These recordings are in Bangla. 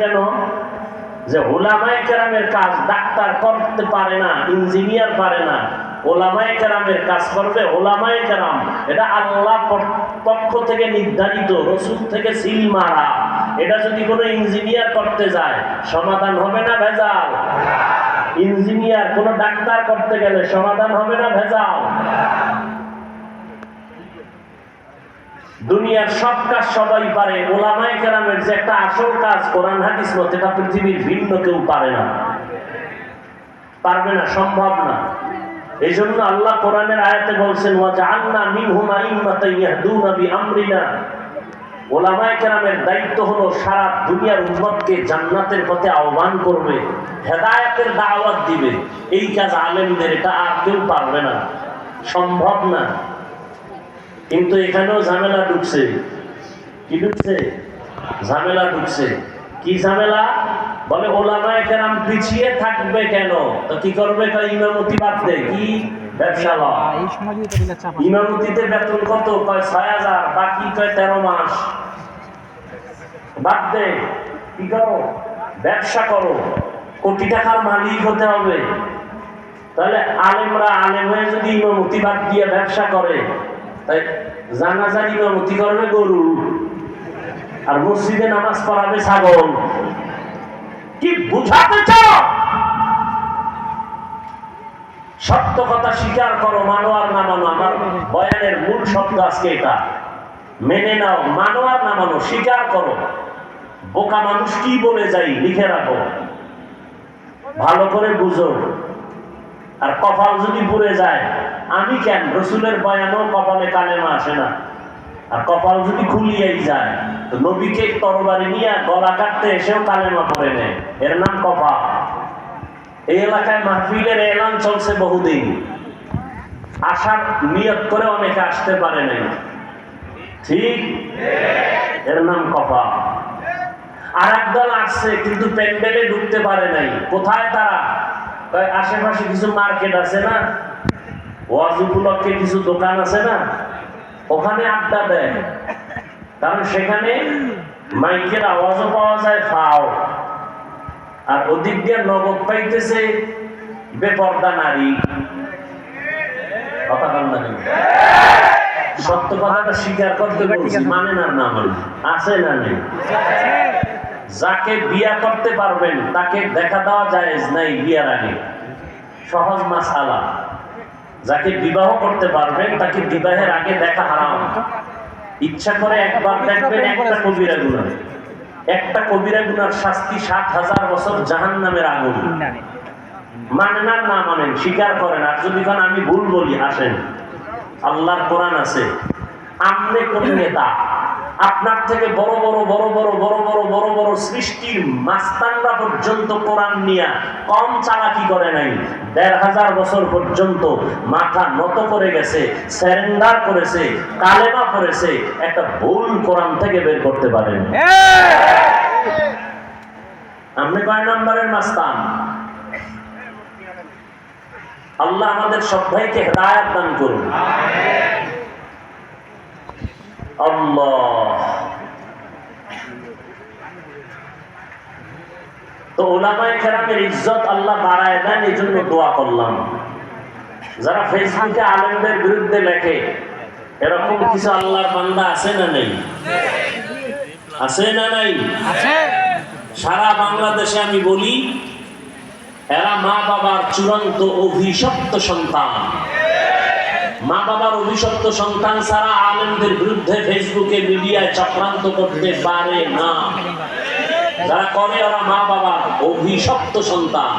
কেন যে ওলামায় কেরামের কাজ ডাক্তার করতে পারে না, ইঞ্জিনিয়ার পারে না ওলামায় কেরামের কাজ করবে ওলামায় কেরাম। এটা আল্লাহ পক্ষ থেকে নির্ধারিত, রসুল থেকে সিল মারা। এটা যদি কোনো ইঞ্জিনিয়ার করতে যায়, সমাধান হবে না ভেজাল? ইঞ্জিনিয়ার কোনো ডাক্তার করতে গেলে সমাধান হবে না ভেজাল? দুনিয়ার সব কাজ সবাই পারে। ওলামায় কেরামের যে একটা আসল কাজ কোরআন হাদিস মতে এটা পৃথিবীর ভিন্ন কেউ পারে না। পারবে না, সম্ভব না। এই জন্য আল্লাহ কোরআনের আয়াতে বলছেন ওয়া জাআলনা মিনহুম আইম্মাতান ইয়াহদুনা বিআমরিনা। ওলামায়ে কেরামের দায়িত্ব হলো সারা দুনিয়ার উম্মতকে জান্নাতের পথে আহ্বান করবে, হেদায়েতের দাওয়াত দিবে। এই কাজ আলেমদের, এটা আর কেউ পারবে না। সম্ভব না। কিন্তু এখানেও ঝামেলা ঢুকছে। কি ঢুকছে? ঝামেলা ঢুকছে। কি ঝামেলা? বলে ওলামায়ে কেরাম পিছিয়ে থাকবে কেন? তো কি করবে? ইমামতি বাদ কি? ব্যবসা আছে। ইমামতিতে বেতন কত? কয় ছয় হাজার। বাকি কয় তেরো মাস। বাদ দে। কি করো? ব্যবসা করো। কোটি টাকার মালিক হতে হবে। তাহলে আলেমরা আলেম হয়ে যদি ইমামতি বাদ দিয়ে ব্যবসা করে করবে গরু? আর মসজিদে নামাজ পড়াবে ছাগল। কি বুঝাতে চাও? সত্য কথা স্বীকার করো মানো আর না মানো আমার বয়ানের মূল শব্দ আজকে এটা। মেনে নাও মানো আর না মানো স্বীকার করো। বোকা মানুষ কি বলে যাই, লিখে রাখো। ভালো করে বুঝো। আর কপাল যদি পুড়ে যায় আমি কেন রসুলের বয়ানও কপালে কালেমা আসে না। আর কপাল যদি খুলিয়েই যায়, তো নবীকে তরবারি নিয়ে গলা কাটতে এসেও কালেমা পড়ে নেয়। এর নাম কপাল। এই এলাকায় মাহফিলের এলান চলছে বহুদিন। আসার নিয়ত করে অনেকে আসতে পারে নাই। ঠিক? এর নাম কপা আর একদল আসছে, কিন্তু প্যান্ডেলে ঢুকতে পারে নাই। কোথায় তারা? আশেপাশে কিছু মার্কেট আছে না? ওয়াজ উপলক্ষে কিছু দোকান আছে না? ওখানে আড্ডা দেয়। কারণ সেখানে মাইকের আওয়াজও পাওয়া যায় ফাও। আর ওদিক দিয়ে নগদ পাইতেছে বেপর্দা নারী। কথা বল সত্য কথাটা স্বীকার করতে বলছি মানে না না মানে। আছে না নেই? যাকে বিয়া করতে পারবেন তাকে দেখা দেওয়া যায় নাই বিয়ার আগে। সহজ মাসালা। যাকে বিবাহ করতে পারবেন, তাকে বিবাহের আগে দেখা হারাম। ইচ্ছা করে একবার দেখবেন একটা কবিরা গুণা। একটা কবিরা গুনার শাস্তি সাত হাজার বছর জাহান নামের আগুন। মানেন আর না মানেন, স্বীকার করেন। আর যদি আমি ভুল বলি, আসেন। আল্লাহর কোরআন আছে। আমনে কোন নেতা আপনার থেকে বড় বড় বড় বড় বড় বড় বড় বড় সৃষ্টির মাস্তানরা পর্যন্ত কোরআন নিয়া কম চালাকি করে নাই। দেড় হাজার বছর পর্যন্ত মাথা নত করে গেছে, স্যারেন্ডার করেছে, কালেমা করেছে, একটা ভুল কোরআন থেকে বের করতে পারেন। আপনি কয় নম্বরের মাস্তান? আল্লাহ আমাদের সব ভাইকে হেদায়াত দান করুন। আল্লাহ। তো ওলামায়ে কেরামের ইজ্জত আল্লাহ বাড়ায় দেন এই জন্য দোয়া করলাম। যারা ফেসবুকে আলেমদের বিরুদ্ধে লেখে এরকম কিছু আল্লাহর বান্দা আছে না নেই? আছে না নাই? সারা বাংলাদেশে আমি বলি এরা মা বাবার চূড়ান্ত অভিশপ্ত সন্তান। মা বাবার অভিশপ্ত সন্তান ছাড়া আলেমদের বিরুদ্ধে ফেসবুকে মিডিয়ায় চক্রান্ত করতে পারে না। যারা করে ওরা মা বাবার অভিশপ্ত সন্তান।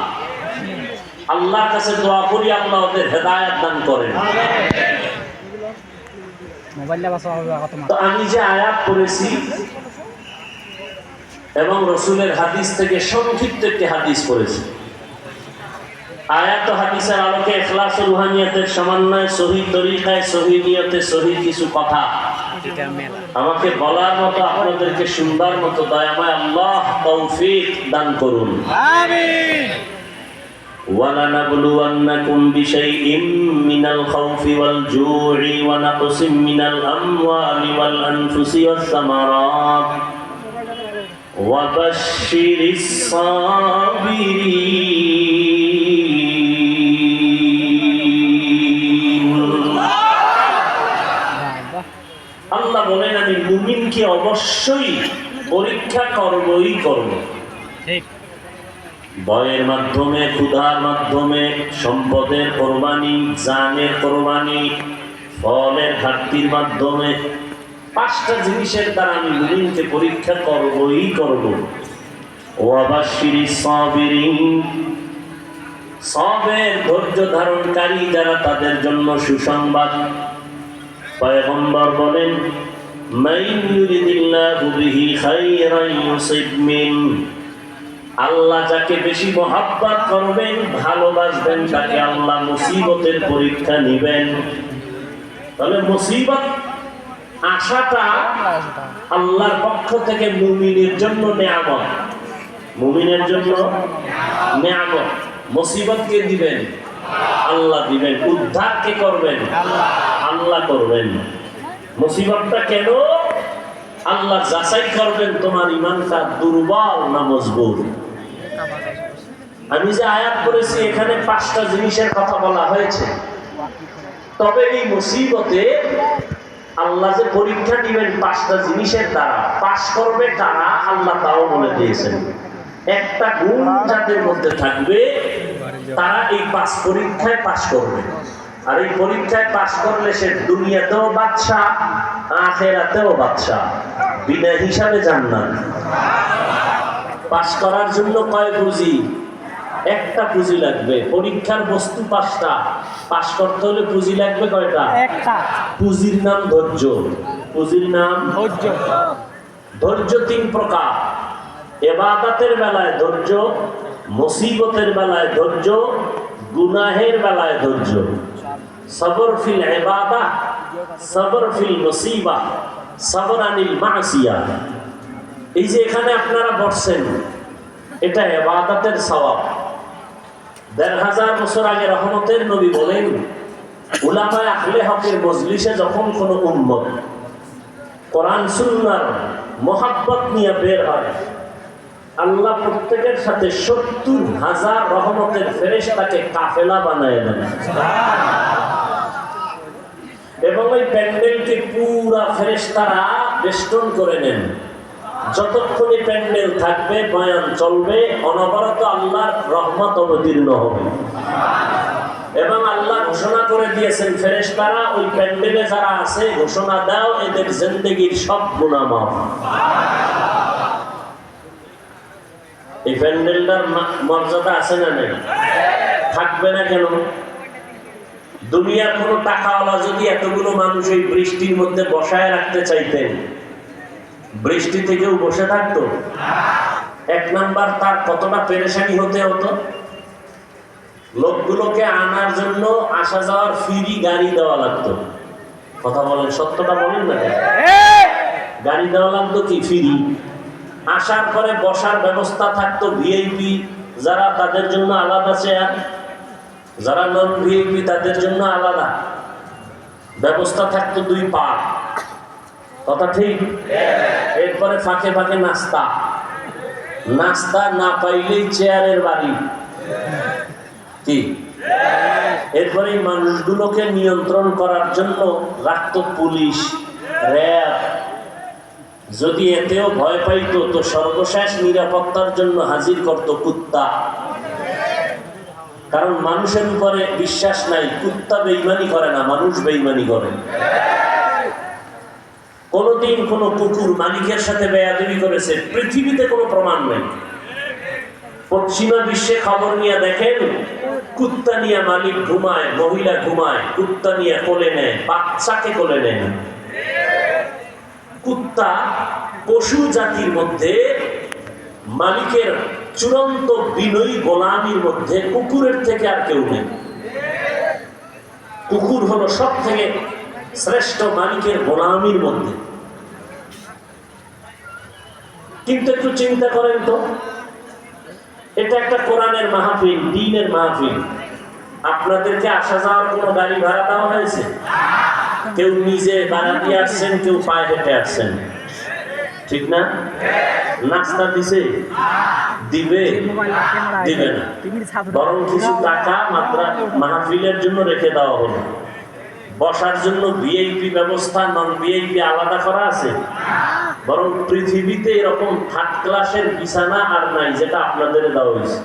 আল্লাহর কাছে দোয়া করি আল্লাহ ওদের হেদায়াত দান করেন। আমি যে আয়াত করেছি এবং রসুলের হাদিস থেকে সংক্ষিপ্ত একটি হাদিস করেছি আয়াত ও হাদিসের আলোকে এখলাস ও রুহানিয়াতের সমন্বয় সহি তরিকায় সহি নিয়তে সহি কিছু কথা এটা মেলা আমাকে বলার মতো আপনাদেরকে শুনবার মতো দয়াময় আল্লাহ তৌফিক দান করুন আমিন ولنبلونكم بشيء من الخوف والجوع ونقص من الأموال والأنفس والثمرات وبشر الصابرين আল্লাহ বলেন আমি মুমিনকে অবশ্যই পরীক্ষা করবই করব। ভয়ের মাধ্যমে ক্ষুধার মাধ্যমে সম্পদের কোরবানি জানের কোরবানি ফলের ঘাটতির মাধ্যমে পাঁচটা জিনিসের দ্বারা আমি মুমিনকে পরীক্ষা করবই করব। ও আবার শিরি সাবিরিন। সবের ধৈর্য ধারণকারী যারা তাদের জন্য সুসংবাদ পয়গম্বর বলেন আল্লাহ যাকে বেশি মহাব্বত করবেন, ভালোবাসবেন, তাকে আল্লাহ মুসিবতের পরীক্ষা নিবেন। তাহলে মুসিবত আশাটা আল্লাহর পক্ষ থেকে মুমিনের জন্য নেয়ামত। মুমিনের জন্য নেয়ামত। মুসিবতকে দিবেন। আল্লাহ দিবেন, উদ্ধার কে করবেন? আল্লাহ করবেন। মুসিবতটা কেন? আল্লাহ যাচাই করবেন, তোমার ইমানটা দুর্বল না মজবুত? আমি যে আয়াত করেছি, এখানে পাঁচটা জিনিসের কথা বলা হয়েছে। তবে এই মুসিবতে আল্লাহ যে পরীক্ষা দিবেন পাঁচটা জিনিসের দ্বারা, পাশ করবে তারা আল্লাহ তাও বলে দিয়েছেন। একটা গুণ যাদের মধ্যে থাকবে তারা এই পাস পরীক্ষায় পাশ করবে। আর এই পরীক্ষায় পাশ করলে সে দুনিয়াতেও বাদশা আখেরাতেও বাদশা বিনা হিসাবে জান্নাত। পাশ করার জন্য কয় পুঁজি? একটা পুঁজি লাগবে। পরীক্ষার বস্তু পাঁচটা। পাশ করতে হলে পুঁজি লাগবে কয়টা? একটা। পুঁজির নাম ধৈর্য। পুঁজির নাম ধৈর্য। ধৈর্য তিন প্রকার। এবাদাতের বেলায় ধৈর্য মুসিবতের বেলায় ধৈর্য, গুনাহের বেলায় ধৈর্য। সবর ফিল এবাদা সবর ফিল মুসিবা, সবর আনিল মাসিয়া। এই যে এখানে আপনারা বসছেন, এটা এবাদাতের সওয়াব। দেড় হাজার বছর আগে রহমতের নবী বলেন, উলামায় আহলে হকের মজলিসে যখন কোনো উম্মত কোরআন, সুন্নার মোহাব্বত নিয়ে বের হয় আল্লাহ প্রত্যেকের সাথে সত্তর হাজার রহমতের ফেরেশতাকে কাফেলা বানায় দেন। এবং ওই প্যান্ডেলকে পুরা ফেরেশতারা বেষ্টন করে নেন। যতক্ষণই প্যান্ডেল থাকবে, বয়ান চলবে, অনবরত আল্লাহর রহমত অবতীর্ণ হবে। এবং আল্লাহ ঘোষণা করে দিয়েছেন ফেরেশতারা, ওই প্যান্ডেলে যারা আছে, ঘোষণা দাও, এদের জিন্দগির সব গুণা মাফ। এই প্যান্ডেলটার মর্যাদা আছে না নেই? থাকবে না কেন? দুনিয়ার কোনো টাকাওয়ালা যদি এতগুলো মানুষ এই বৃষ্টির মধ্যে বসায় রাখতে চাইতেন বৃষ্টি থেকেও বসে থাকতো? এক নাম্বার তার কতটা পেরেশানি হতে হতো? লোকগুলোকে আনার জন্য আসা যাওয়ার ফ্রি গাড়ি দেওয়া লাগতো। কথা বলেন সত্যটা বলেন না গাড়ি দেওয়া লাগতো কি ফ্রি? আসার পরে বসার ব্যবস্থা থাকতো ভিআইপি যারা তাদের জন্য আলাদা চেয়ার যারা নন ভিআইপি তাদের জন্য আলাদা। ব্যবস্থা থাকতো দুই পা। কথা ঠিক? এরপরে ফাঁকে ফাঁকে নাস্তা। নাস্তা না পাইলেই চেয়ারের বাড়ি। কি? এরপরে মানুষগুলোকে নিয়ন্ত্রণ করার জন্য রাখত পুলিশ, র্যাব যদি এতেও ভয় পাইতো, তো সর্বশেষ নিরাপত্তার জন্য হাজির করত কুত্তা। কারণ মানুষের উপরে বিশ্বাস নাই, কুত্তা বেইমানি করে না, মানুষ বেইমানি করে। কোনোদিন কোনো কুকুর মালিকের সাথে বেয়াদবি করেছে, পৃথিবীতে কোনো প্রমাণ নেই। পশ্চিমা বিশ্বে খবর নিয়ে দেখেন, কুত্তা নিয়ে মালিক ঘুমায়, মহিলা ঘুমায়, কুত্তা নিয়ে কোলে নেয়, বাচ্চাকে কোলে নেয়। কুত্তা পশু জাতির মধ্যে, মালিকের চূড়ান্ত বিনয়ী গোলামির মধ্যে কুকুরের থেকে আর কেউ নেই। কুকুর হলো সব থেকে শ্রেষ্ঠ মালিকের গোলামির মধ্যে। কিন্তু একটু চিন্তা করেন তো, এটা একটা কোরআনের মাহফিল, দিনের মাহফিল। আপনাদেরকে আসা যাওয়ার কোনো গাড়ি ভাড়া দেওয়া হয়েছে? কেউ নিজে দিয়ে আসছেন, কেউ পায়ে হেঁটে আসছেন। ঠিক না? নাস্তা দিছে? দিবে? দিবে না। বরং কিছু টাকা মাত্রা মাহফিলের জন্য রেখে দেওয়া হলো। বসার জন্য ভিআইপি ব্যবস্থা নন ভিআইপি আলাদা করা আছে। বরং পৃথিবীতে এরকম থার্ড ক্লাসের বিছানা আর নাই, যেটা আপনাদের দেওয়া হয়েছে।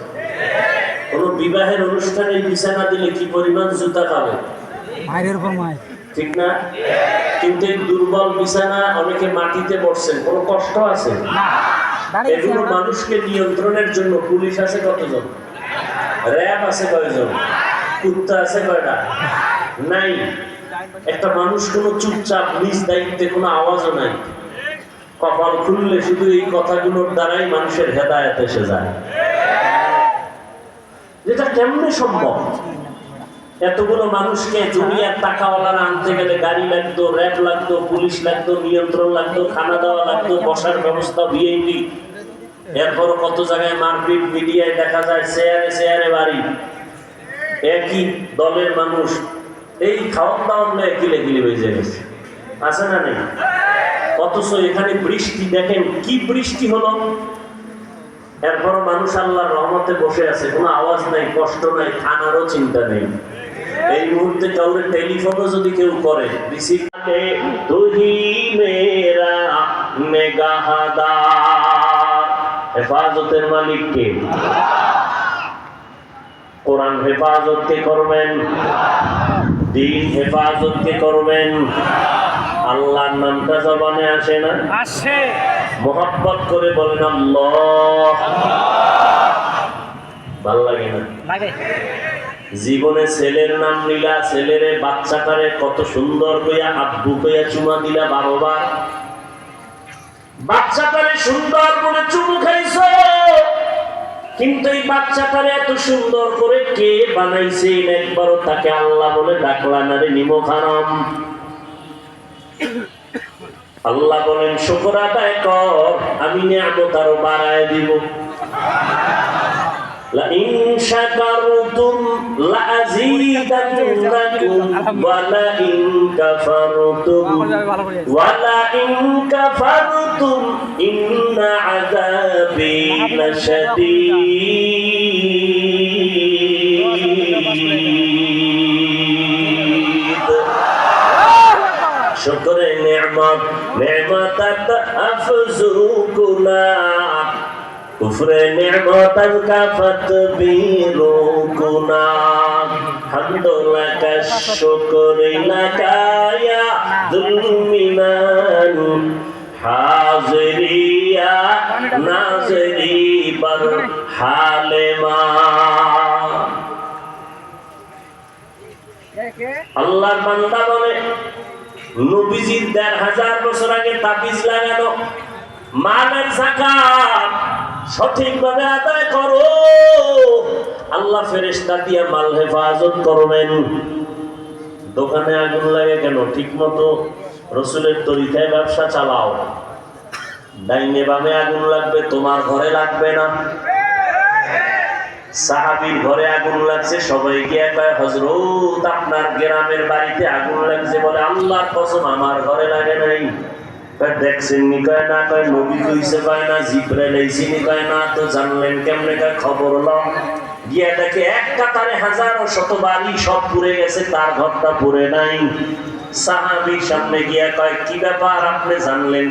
কোন বিবাহের অনুষ্ঠানে বিছানা দিলে কি পরিমাণ জুতা খাবে মায়ের উপর ঠিক না? কিন্তু এই দুর্বল বিছানা অনেকে মাটিতে বসছেন কোনো কষ্ট আছে? এগুলো মানুষকে নিয়ন্ত্রণের জন্য পুলিশ আছে কতজন? র্যাব আছে কয়জন? কুত্তা আছে কয়টা? নাই। একটা মানুষ কোনো চুপচাপ নিজ দায়িত্বে কোনো আওয়াজও নাই। কপাল খুললে শুধু এই কথাগুলোর দ্বারাই মানুষের হেদায়ত এসে যায়। যেটা কেমনে সম্ভব? এতগুলো মানুষকে দুনিয়ার টাকাওয়ালারা আনতে গেলে গাড়ি লাগতো, র্যাব লাগতো, পুলিশ লাগতো, নিয়ন্ত্রণ লাগতো, খানা দেওয়া লাগতো, বসার ব্যবস্থা ভিআইপি এরপর কত জায়গায় মারপিট, মিডিয়ায় দেখা যায় চেয়ারে চেয়ারে বাড়ি। একই দলের মানুষ। এই খাওয়ান দাওয়ান নিয়ে কিলে কিলে বেজে গেছে আছে না নেই? অথচ এখানে বৃষ্টি, দেখেন কি বৃষ্টি হলো? এরপরও মানুষ আল্লাহর রহমতে বসে আছে, কোনো আওয়াজ নাই, কষ্ট নাই খানারও চিন্তা নেই। এই মুহূর্তে কাউরে টেলিফোনও যদি কেউ করে রিসিভ তুহি মেরা নেগাহাদার হেফাজতের মালিক কে? কোরআন হেফাজত কে করবেন দিন হেফাজত কে করবেন। আল্লাহর নামটা জবানে আসে না? আসে। মোহাব্বত করে বলেন আল্লাহ। ভালো লাগে না? লাগে। জীবনে ছেলের নাম নিলা, ছেলেরে বাচ্চাটারে কত সুন্দর কইয়া আব্বু কইয়া চুমা দিলা বারোবার বাচ্চাটারে সুন্দর করে চুমু খাইছো। কিন্তু এই বাচ্চাটারে এত সুন্দর করে কে বানাইছে একবারও তাকে আল্লাহ বলে ডাকলা না রে নিমো খারাম আল্লাহ বলেন, শুকর আদায় কর, আমি নিয়ামত আরও বাড়ায় দিব। لئن شكرتم لأزيدنكم ولئن كفرتم ولئن كفرتم إن عذابي لشديد شكر نعمة نعمة تأفزكنا كفر نعمتك فتبيركنا حمد لك الشكر لك يا ذو المنان حاضري يا ناظري بر حال ما আল্লাহর বান্দা বলে নবীজির দেড় হাজার বছর আগে তাবিজ লাগানো মালের জাকাত সঠিকভাবে আদায় করো। আল্লাহ ফেরেশতা দিয়া মাল হেফাজত করবেন। দোকানে আগুন লাগে কেন? ঠিক মতো রসুলের তরিকায় ব্যবসা চালাও। ডাইনে বামে আগুন লাগবে, তোমার ঘরে লাগবে না। সাহাবির ঘরে আগুন লাগছে, সবাই গিয়ে কয় হজরত আপনার গ্রামের বাড়িতে আগুন লাগছে বলে আল্লাহর কসম আমার ঘরে লাগে নাই। দেখছেন নি কয় না কয়, নবী কইছে কয় না, জিব্রাইল আইছিনি কয় না, তো জানলেন কেমনে কয় খবর হলো? গিয়া দেখে এক কাতারে হাজার শত বাড়ি সব পুড়ে গেছে, তার ঘরটা পুড়ে নাই। সাহাবির সামনে গিয়া কয়, কি ব্যাপার আপনি জানলেন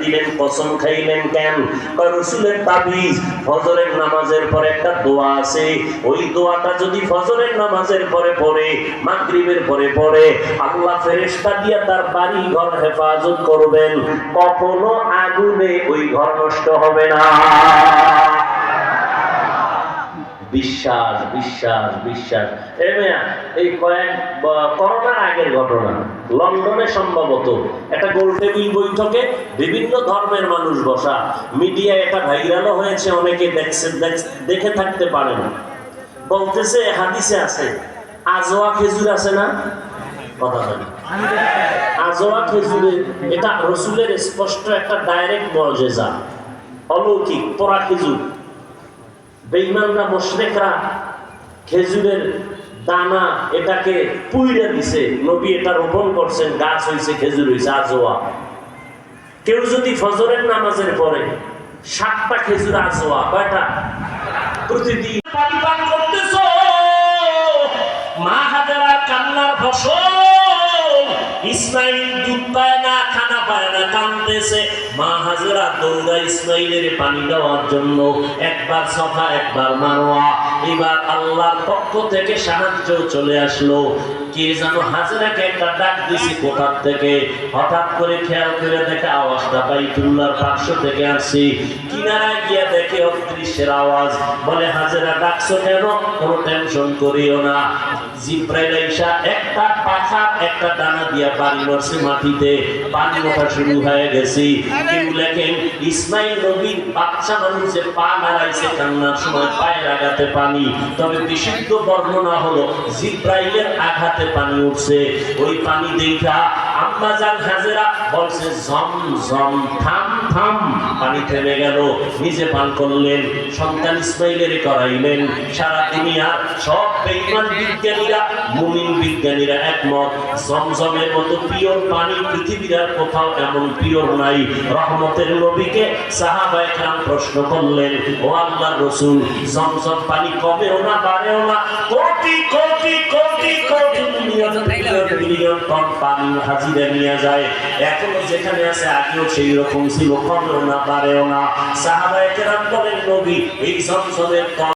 দিলেন, কসম খাইলেন কেন? কয়, রসুলের তাবিজ, ফজরের নামাজের পরে একটা দোয়া আছে। ওই দোয়াটা যদি ফজরের নামাজের পরে পড়ে, মাগরিবের পরে পড়ে, আল্লাহ ফেরেশতা দিয়া তার বাড়ি ঘর হেফাজত করবেন। কখনো আগুনে ওই ঘর নষ্ট হবে না। বিশ্বাস বিশ্বাস বিশ্বাস। এই কয়েক করোনার আগের ঘটনা, লন্ডনে সম্ভবত একটা গোল টেবিল বৈঠকে বিভিন্ন ধর্মের মানুষ বসা মিডিয়া এটা ভাইরালও হয়েছে, অনেকে দেখছে দেখে থাকতে পারে না। বলতেছে, হাদিসে আছে, আজোয়া খেজুর আছে না? কথা বলি। আজোয়া খেজুরের, এটা রসুলের স্পষ্ট একটা ডাইরেক্ট মর্যাদা। অলৌকিক পোড়া খেজুর। বেইমানরা মুশরিকরা খেজুরের দানা এটাকে পুইরে দিছে। নবী এটা রোপণ করছেন, গাছ হয়েছে খেজুর হইছে আজোয়া কেউ যদি ফজরের নামাজের পরে সাতটা খেজুর আসোয়া কয়টা? প্রতিদিন। মা ইসমাইল দুধ না কান্দতেছে মা হাজারা দৌড়া ইসমাইলের পানি দেওয়ার জন্য একবার সফা, একবার মারোয়া। এবার আল্লাহর পক্ষ থেকে সাহায্য চলে আসলো। কে যেন হাজারাকে একটা ডাক দিছি কোথার থেকে? হঠাৎ করে খেয়াল করে দেখে আওয়াজটা বাইতুল্লাহর পার্শ্ব থেকে আসছি। কিনারায় গিয়া দেখে অদৃশ্যের আওয়াজ। বলে, হাজারা, ডাকছো কেন? কোনো টেনশন করিও না। জিব্রাইল একটা পাখা, একটা ডানা দিয়া পানি মারছে মাটিতে। পানি ওঠা শুরু হয়ে গেছে কেউ লেখেন ইসমাইল নবীর বাচ্চা মানুষের পা নাড়াইছে কান্নার সময় পায়ে লাগাতে পানি তবে বিশুদ্ধ বর্ণনা হলো জিব্রাইলের আঘাতে পানি উঠছে। ওই পানি দেখা আম্মা জান হাজেরা বলছে জম জম থাম থাম পানি থেমে গেল নিজে পান করলেন সন্তান ইসমাইলের করাইলেন সারা সব বিজ্ঞানীরা মুমিন বিজ্ঞানীরা একমত জমজমের মতো পিওর পানি পৃথিবীর আর কোথাও এমন পিওর নাই রহমতের নবীকে সাহাবা একরাম প্রশ্ন করলেন ও আল্লাহ রসুল জমজম পানি কমেও না বাড়েও না crore crore crore crore million million ton পানি হাজিরা নিয়ে যায়। এখনও যেখানে আছে, আগেও সেই রকম ছিল। কমেও না, বাড়েও না। সাহাবা একরাম বলেন, নবী, এই জমজমের